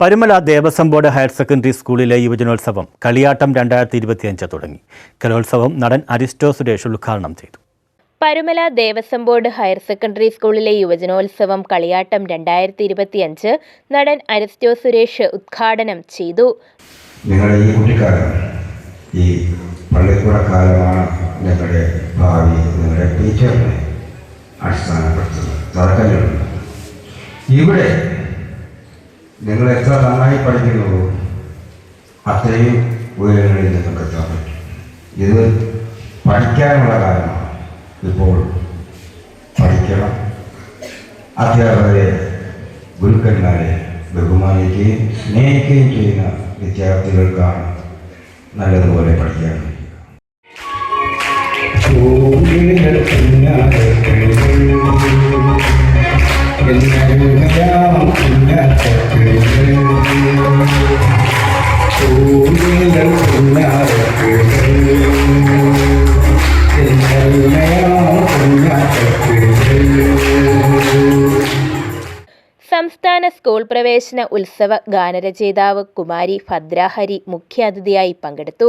Parumala Devaswom board higher secondary സ്കൂളിലെ യുവജനോത്സവം കളിയാട്ടം രണ്ടായിരത്തി ഇരുപത്തിയഞ്ച് തുടങ്ങി. കലോത്സവം നടൻ അരിസ്റ്റോ സുരേഷ് ഉദ്ഘാടനം ചെയ്തു. Parumala Devaswom board higher secondary സ്കൂളിലെ യുവജനോത്സവം കളിയാട്ടം രണ്ടായിരത്തി ഇരുപത്തിയഞ്ച് നടൻ അരിസ്റ്റോ സുരേഷ് ഉദ്ഘാടനം ചെയ്തു. നിങ്ങളുടെ ഈ കുട്ടിക്കാലം ഈ നിങ്ങളുടെ ഭാവി നിങ്ങളുടെ ടീച്ചറിനെ അടിസ്ഥാനപ്പെടുത്തുന്നത്. തറക്കല്ലുണ്ട് ഇവിടെ നിങ്ങൾ എത്ര നന്നായി പഠിക്കുന്നുവോ അത്രയും ഉയരങ്ങളിൽ നിങ്ങൾക്ക് എത്താൻ പറ്റും. ഇത് പഠിക്കാനുള്ള കാലമാണ് ഇപ്പോൾ പഠിക്കണം. അധ്യാപകരെ ഗുരുക്കന്മാരെ ബഹുമാനിക്കുകയും സ്നേഹിക്കുകയും ചെയ്യുന്ന വിദ്യാർത്ഥികൾക്കാണ് നല്ലതുപോലെ പഠിക്കാൻ കഴിയുക. സംസ്ഥാന സ്കൂൾ പ്രവേശന ഉത്സവ ഗാനരചയിതാവ് കുമാരി ഭദ്രാഹരി മുഖ്യാതിഥിയായി പങ്കെടുത്തു.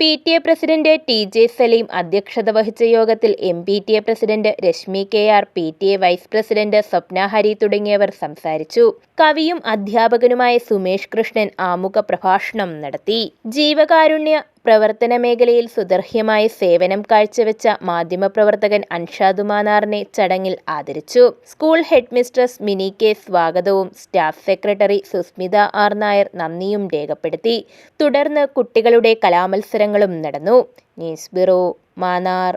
P T A president T J Salim അധ്യക്ഷത വഹിച്ച യോഗത്തിൽ M P T A president Rashmi K R P T A vice president Swapna Hari തുടങ്ങിയവർ സംസാരിച്ചു. കവിയും അധ്യാപകനുമായ സുമേഷ് കൃഷ്ണൻ ആമുഖ പ്രഭാഷണം നടത്തി. ജീവകാരുണ്യ പ്രവർത്തന മേഖലയിൽ സുദർഹ്യമായ സേവനം കാഴ്ചവെച്ച മാധ്യമപ്രവർത്തകൻ അൻഷാദ് മാനാറിനെ ചടങ്ങിൽ ആദരിച്ചു. School head mistress Mini K സ്വാഗതവും staff secretary Susmitha R Nair നന്ദിയും രേഖപ്പെടുത്തി. തുടർന്ന് കുട്ടികളുടെ കലാമത്സരങ്ങളും നടന്നു. News bureau Mannar